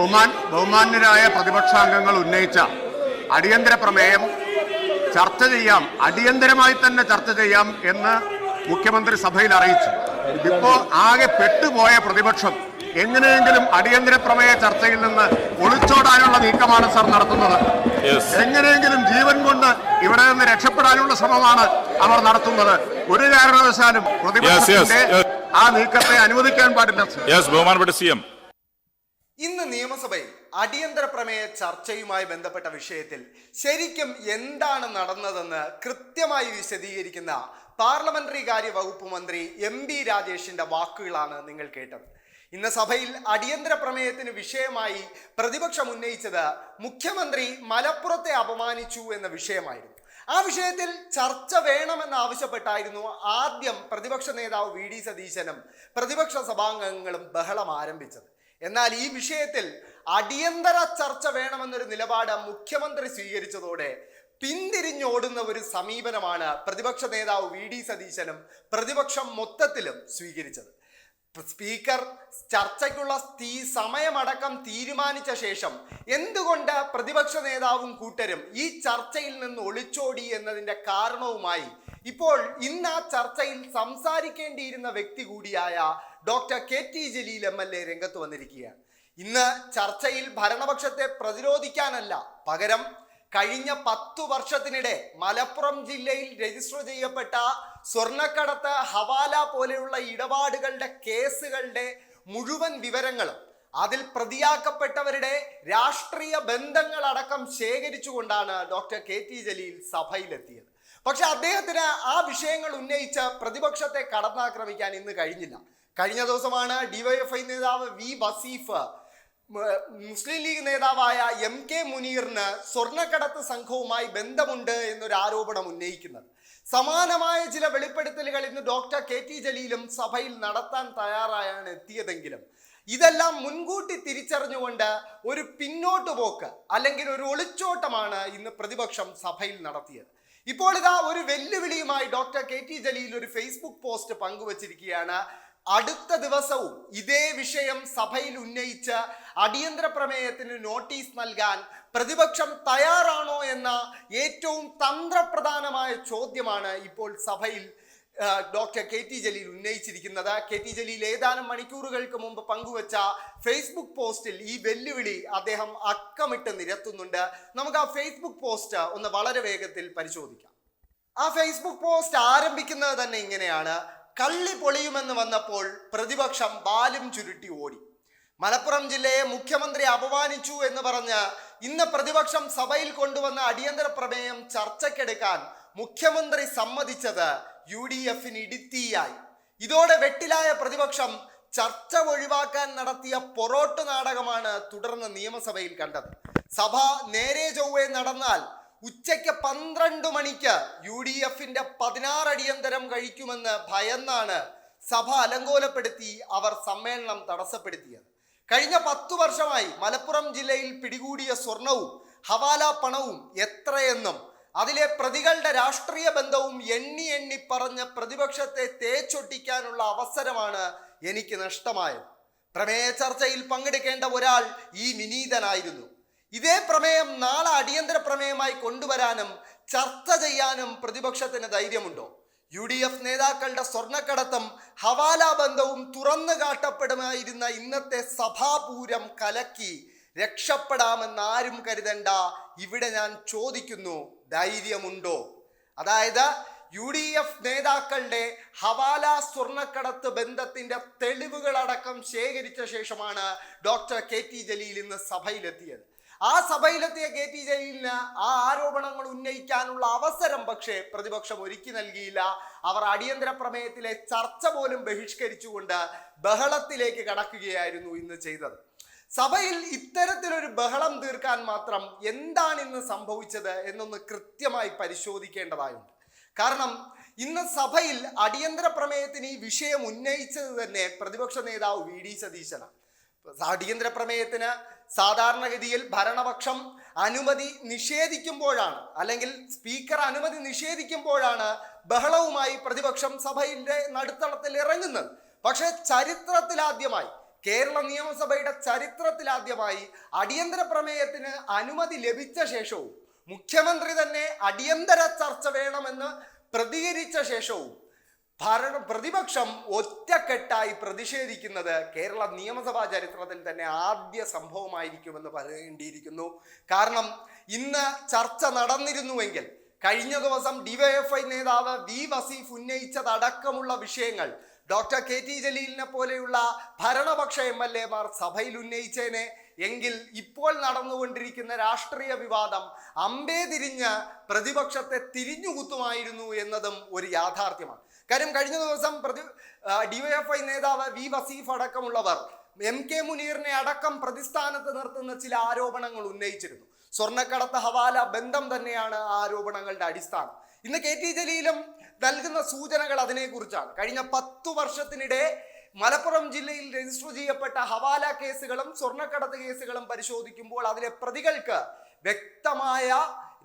ബഹുമാൻ ബഹുമാന്യരായ പ്രതിപക്ഷാംഗങ്ങൾ ഉന്നയിച്ച അടിയന്തര പ്രമേയം ചർച്ച ചെയ്യാം അടിയന്തരമായി തന്നെ ചർച്ച ചെയ്യാം എന്ന് മുഖ്യമന്ത്രി സഭയിൽ അറിയിച്ചു. ഇപ്പോ ആകെ പെട്ടുപോയ പ്രതിപക്ഷം എങ്ങനെയെങ്കിലും അടിയന്തര പ്രമേയ ചർച്ചയിൽ നിന്ന് ഒളിച്ചോടാനുള്ള നീക്കമാണ് സർ നടത്തുന്നത്. എങ്ങനെയെങ്കിലും ജീവൻ കൊണ്ട് ഇവിടെ നിന്ന് രക്ഷപ്പെടാനുള്ള ശ്രമമാണ് അവർ നടത്തുന്നത്. ഒരു കാരണവശാലും പ്രതിപക്ഷത്തിന്റെ ആ നീക്കത്തെ അനുവദിക്കാൻ പാടില്ല ബഹുമാനപ്പെട്ട സി എം. ഇന്ന് നിയമസഭയിൽ അടിയന്തര പ്രമേയ ചർച്ചയുമായി ബന്ധപ്പെട്ട വിഷയത്തിൽ ശരിക്കും എന്താണ് നടന്നതെന്ന് കൃത്യമായി വിശദീകരിക്കുന്ന പാർലമെന്ററി കാര്യ വകുപ്പ് മന്ത്രി എം ബി രാജേഷിന്റെ വാക്കുകളാണ് നിങ്ങൾ കേട്ടത്. ഇന്ന് സഭയിൽ അടിയന്തര പ്രമേയത്തിന് വിഷയമായി പ്രതിപക്ഷം ഉന്നയിച്ചത് മുഖ്യമന്ത്രി മലപ്പുറത്തെ അപമാനിച്ചു എന്ന വിഷയമായിരുന്നു. ആ വിഷയത്തിൽ ചർച്ച വേണമെന്ന് ആവശ്യപ്പെട്ടായിരുന്നു ആദ്യം പ്രതിപക്ഷ നേതാവ് വി ഡി സതീശനും പ്രതിപക്ഷ സഭാംഗങ്ങളും ബഹളം ആരംഭിച്ചത്. എന്നാൽ ഈ വിഷയത്തിൽ അടിയന്തര ചർച്ച വേണമെന്നൊരു നിലപാട് മുഖ്യമന്ത്രി സ്വീകരിച്ചതോടെ പിന്തിരിഞ്ഞോടുന്ന ഒരു സമീപനമാണ് പ്രതിപക്ഷ നേതാവ് വി ഡി സതീശനും പ്രതിപക്ഷം മൊത്തത്തിലും സ്വീകരിച്ചത്. സ്പീക്കർ ചർച്ചയ്ക്കുള്ള തീ സമയമടക്കം തീരുമാനിച്ച ശേഷം എന്തുകൊണ്ട് പ്രതിപക്ഷ നേതാവും കൂട്ടരും ഈ ചർച്ചയിൽ നിന്ന് ഒളിച്ചോടി എന്നതിന്റെ കാരണവുമായി ഇപ്പോൾ ഇന്ന് ആ ചർച്ചയിൽ സംസാരിക്കേണ്ടിയിരുന്ന വ്യക്തി കൂടിയായ doctor K T Jaleel M L A രംഗത്ത് വന്നിരിക്കുകയാണ്. ഇന്ന് ചർച്ചയിൽ ഭരണപക്ഷത്തെ പ്രതിരോധിക്കാനല്ല പകരം കഴിഞ്ഞ പത്തു വർഷത്തിനിടെ മലപ്പുറം ജില്ലയിൽ രജിസ്റ്റർ ചെയ്യപ്പെട്ട സ്വർണക്കടത്ത് ഹവാല പോലെയുള്ള ഇടപാടുകളുടെ കേസുകളുടെ മുഴുവൻ വിവരങ്ങളും അതിൽ പ്രതിയാക്കപ്പെട്ടവരുടെ രാഷ്ട്രീയ ബന്ധങ്ങളടക്കം ശേഖരിച്ചുകൊണ്ടാണ് ഡോക്ടർ കെ ടി ജലീൽ സഭയിലെത്തിയത്. പക്ഷെ അദ്ദേഹത്തിന് ആ വിഷയങ്ങൾ ഉന്നയിച്ച് പ്രതിപക്ഷത്തെ കടന്നാക്രമിക്കാൻ ഇന്ന് കഴിഞ്ഞില്ല. കഴിഞ്ഞ ദിവസമാണ് ഡിവൈഎഫ്ഐ നേതാവ് വി ബസീഫ് മുസ്ലിം ലീഗ് നേതാവായ എം കെ മുനീറിന് സ്വർണക്കടത്ത് സംഘവുമായി ബന്ധമുണ്ട് എന്നൊരു ആരോപണം ഉന്നയിക്കുന്നത്. സമാനമായ ചില വെളിപ്പെടുത്തലുകൾ ഇന്ന് ഡോക്ടർ കെ ടി ജലീലും സഭയിൽ നടത്താൻ തയ്യാറായാണ് എത്തിയതെങ്കിലും ഇതെല്ലാം മുൻകൂട്ടി തിരിച്ചറിഞ്ഞുകൊണ്ട് ഒരു പിന്നോട്ട് പോക്ക് അല്ലെങ്കിൽ ഒരു ഒളിച്ചോട്ടമാണ് ഇന്ന് പ്രതിപക്ഷം സഭയിൽ നടത്തിയത്. ഇപ്പോൾ ഇതാ ഒരു വെല്ലുവിളിയുമായി ഡോക്ടർ കെ ടി ജലീൽ ഒരു ഫേസ്ബുക്ക് പോസ്റ്റ് പങ്കുവച്ചിരിക്കുകയാണ്. അടുത്ത ദിവസവും ഇതേ വിഷയം സഭയിൽ ഉന്നയിച്ച് അടിയന്തര പ്രമേയത്തിന് നോട്ടീസ് നൽകാൻ പ്രതിപക്ഷം തയ്യാറാണോ എന്ന ഏറ്റവും തന്ത്രപ്രധാനമായ ചോദ്യമാണ് ഇപ്പോൾ സഭയിൽ ഡോക്ടർ കെ ടി ജലീൽ ഉന്നയിച്ചിരിക്കുന്നത്. കെ ടി ജലീൽ ഏതാനും മണിക്കൂറുകൾക്ക് മുമ്പ് പങ്കുവച്ച ഫേസ്ബുക്ക് പോസ്റ്റിൽ ഈ വെല്ലുവിളി അദ്ദേഹം അക്കമിട്ട് നിരത്തുന്നുണ്ട്. നമുക്ക് ആ ഫേസ്ബുക്ക് പോസ്റ്റ് ഒന്ന് വളരെ വേഗത്തിൽ പരിശോധിക്കാം. ആ ഫേസ്ബുക്ക് പോസ്റ്റ് ആരംഭിക്കുന്നത് തന്നെ ഇങ്ങനെയാണ്. കള്ളി പൊളിയുമെന്ന് വന്നപ്പോൾ പ്രതിപക്ഷം ബാലും ചുരുട്ടി ഓടി. മലപ്പുറം ജില്ലയെ മുഖ്യമന്ത്രി അപമാനിച്ചു എന്ന് പറഞ്ഞ് ഇന്ന് പ്രതിപക്ഷം സഭയിൽ കൊണ്ടുവന്ന അടിയന്തര പ്രമേയം ചർച്ചയ്ക്കെടുക്കാൻ മുഖ്യമന്ത്രി സമ്മതിച്ചത് യു ഡി എഫിന് ഇടുത്തിയായി. ഇതോടെ വെട്ടിലായ പ്രതിപക്ഷം ചർച്ച ഒഴിവാക്കാൻ നടത്തിയ പൊറോട്ട് നാടകമാണ് തുടർന്ന് നിയമസഭയിൽ കണ്ടത്. സഭ നേരെ ചൊവ്വേ നടന്നാൽ ഉച്ചയ്ക്ക് പന്ത്രണ്ട് മണിക്ക് യു ഡി എഫിന്റെ പതിനാറ് അടിയന്തരം കഴിക്കുമെന്ന് ഭയന്നാണ് സഭ അലങ്കോലപ്പെടുത്തി അവർ സമ്മേളനം തടസ്സപ്പെടുത്തിയത്. കഴിഞ്ഞ പത്തു വർഷമായി മലപ്പുറം ജില്ലയിൽ പിടികൂടിയ സ്വർണവും ഹവാല പണവും എത്രയെന്നും അതിലെ പ്രതികളുടെ രാഷ്ട്രീയ ബന്ധവും എണ്ണി എണ്ണി പറഞ്ഞ് പ്രതിപക്ഷത്തെ തേച്ചൊട്ടിക്കാനുള്ള അവസരമാണ് എനിക്ക് നഷ്ടമായത്. പ്രമേയ ചർച്ചയിൽ പങ്കെടുക്കേണ്ട ഒരാൾ ഈ വിനീതനായിരുന്നു. ഇതേ പ്രമേയം നാളെ അടിയന്തര പ്രമേയമായി കൊണ്ടുവരാനും ചർച്ച ചെയ്യാനും പ്രതിപക്ഷത്തിന് ധൈര്യമുണ്ടോ? യു ഡി എഫ് നേതാക്കളുടെ സ്വർണക്കടത്തും ഹവാല ബന്ധവും തുറന്നു കാട്ടപ്പെടുമായിരുന്ന ഇന്നത്തെ സഭാപൂരം കലക്കി രക്ഷപ്പെടാമെന്ന് ആരും കരുതണ്ട. ഇവിടെ ഞാൻ ചോദിക്കുന്നു ധൈര്യമുണ്ടോ? അതായത് യു ഡി എഫ് നേതാക്കളുടെ ഹവാല സ്വർണക്കടത്ത് ബന്ധത്തിന്റെ തെളിവുകളടക്കം ശേഖരിച്ച ശേഷമാണ് ഡോക്ടർ കെ ടി ജലീൽ ഇന്ന് സഭയിലെത്തിയത്. ആ സഭയിലെത്തിയ കെ ടി ജലീലിന് ആ ആരോപണങ്ങൾ ഉന്നയിക്കാനുള്ള അവസരം പക്ഷേ പ്രതിപക്ഷം ഒരുക്കി നൽകിയില്ല. അവർ അടിയന്തര പ്രമേയത്തിലെ ചർച്ച പോലും ബഹിഷ്കരിച്ചുകൊണ്ട് ബഹളത്തിലേക്ക് കടക്കുകയായിരുന്നു ഇന്ന് ചെയ്തത്. സഭയിൽ ഇത്തരത്തിലൊരു ബഹളം തീർക്കാൻ മാത്രം എന്താണ് ഇന്ന് സംഭവിച്ചത് എന്നൊന്ന് കൃത്യമായി പരിശോധിക്കേണ്ടതായുണ്ട്. കാരണം ഇന്ന് സഭയിൽ അടിയന്തര പ്രമേയത്തിന് ഈ വിഷയം ഉന്നയിച്ചത് തന്നെ പ്രതിപക്ഷ നേതാവ് വി ഡി സതീശനാണ്. അടിയന്തര പ്രമേയത്തിന് സാധാരണഗതിയിൽ ഭരണപക്ഷം അനുമതി നിഷേധിക്കുമ്പോഴാണ് അല്ലെങ്കിൽ സ്പീക്കർ അനുമതി നിഷേധിക്കുമ്പോഴാണ് ബഹളവുമായി പ്രതിപക്ഷം സഭയുടെ നടുത്തളത്തിൽ ഇറങ്ങുന്നത്. പക്ഷേ ചരിത്രത്തിലാദ്യമായി കേരള നിയമസഭയുടെ ചരിത്രത്തിലാദ്യമായി അടിയന്തര പ്രമേയത്തിന് അനുമതി ലഭിച്ച ശേഷവും മുഖ്യമന്ത്രി തന്നെ അടിയന്തര ചർച്ച വേണമെന്ന് പ്രതികരിച്ച ശേഷവും ഭരണ പ്രതിപക്ഷം ഒറ്റക്കെട്ടായി പ്രതിഷേധിക്കുന്നത് കേരള നിയമസഭാ ചരിത്രത്തിൽ തന്നെ ആദ്യ സംഭവമായിരിക്കുമെന്ന് പറയേണ്ടിയിരിക്കുന്നു. കാരണം ഇന്ന് ചർച്ച നടന്നിരുന്നുവെങ്കിൽ കഴിഞ്ഞ ദിവസം ഡിവൈഎഫ്ഐ നേതാവ് വി വസീഫ് ഉന്നയിച്ചതടക്കമുള്ള വിഷയങ്ങൾ ഡോക്ടർ കെ ടി ജലീലിനെ പോലെയുള്ള ഭരണപക്ഷ എം എൽ എമാർ സഭയിൽ ഉന്നയിച്ചേനെ. എങ്കിൽ ഇപ്പോൾ നടന്നുകൊണ്ടിരിക്കുന്ന രാഷ്ട്രീയ വിവാദം അമ്പേ തിരിഞ്ഞ് പ്രതിപക്ഷത്തെ തിരിഞ്ഞുകുത്തുമായിരുന്നു എന്നതും ഒരു യാഥാർത്ഥ്യമാണ്. കാര്യം കഴിഞ്ഞ ദിവസം പ്രതി ഡിവൈഎഫ്ഐ നേതാവ് വി വസീഫ് അടക്കമുള്ളവർ എം കെ മുനീറിനെ അടക്കം പ്രതിസ്ഥാനത്ത് നിർത്തുന്ന ചില ആരോപണങ്ങൾ ഉന്നയിച്ചിരുന്നു. സ്വർണക്കടത്ത് ഹവാല ബന്ധം തന്നെയാണ് ആ ആരോപണങ്ങളുടെ അടിസ്ഥാനം. ഇന്ന് കെ ടി ജലീലും നൽകുന്ന സൂചനകൾ അതിനെക്കുറിച്ചാണ്. കഴിഞ്ഞ പത്തു വർഷത്തിനിടെ മലപ്പുറം ജില്ലയിൽ രജിസ്റ്റർ ചെയ്യപ്പെട്ട ഹവാല കേസുകളും സ്വർണക്കടത്ത് കേസുകളും പരിശോധിക്കുമ്പോൾ അതിലെ പ്രതികൾക്ക് വ്യക്തമായ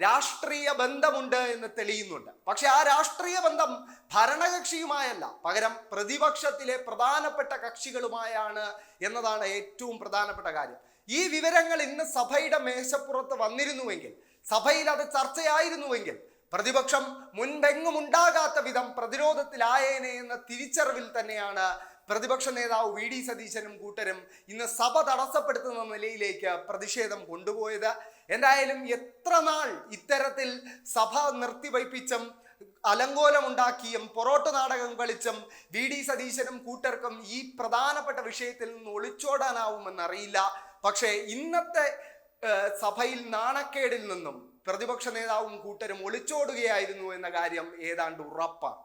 രാഷ്ട്രീയ ബന്ധമുണ്ട് എന്ന് തെളിയുന്നുണ്ട്. പക്ഷെ ആ രാഷ്ട്രീയ ബന്ധം ഭരണകക്ഷിയുമായല്ല പകരം പ്രതിപക്ഷത്തിലെ പ്രധാനപ്പെട്ട കക്ഷികളുമായാണ് എന്നതാണ് ഏറ്റവും പ്രധാനപ്പെട്ട കാര്യം. ഈ വിവരങ്ങൾ ഇന്ന് സഭയുടെ മേശപ്പുറത്ത് വന്നിരുന്നുവെങ്കിൽ സഭയിൽ അത് ചർച്ചയായിരുന്നുവെങ്കിൽ പ്രതിപക്ഷം മുൻപെങ്ങും ഉണ്ടാകാത്ത വിധം പ്രതിരോധത്തിലായേനെ എന്ന തിരിച്ചറിവിൽ തന്നെയാണ് പ്രതിപക്ഷ നേതാവ് വി ഡി സതീശനും കൂട്ടരും ഇന്ന് സഭ തടസ്സപ്പെടുത്തുന്ന നിലയിലേക്ക് പ്രതിഷേധം കൊണ്ടുപോയത്. എന്തായാലും എത്ര നാൾ ഇത്തരത്തിൽ സഭ നിർത്തിവയ്പ്പിച്ചും അലങ്കോലമുണ്ടാക്കിയും പൊറോട്ട് നാടകം കളിച്ചും വി ഡി സതീശനും കൂട്ടർക്കും ഈ പ്രധാനപ്പെട്ട വിഷയത്തിൽ നിന്ന് ഒളിച്ചോടാനാവുമെന്നറിയില്ല. പക്ഷേ ഇന്നത്തെ സഭയിൽ നാണക്കേടിൽ നിന്നും പ്രതിപക്ഷ നേതാവും കൂട്ടരും ഒളിച്ചോടുകയായിരുന്നു എന്ന കാര്യം ഏതാണ്ട് ഉറപ്പാണ്.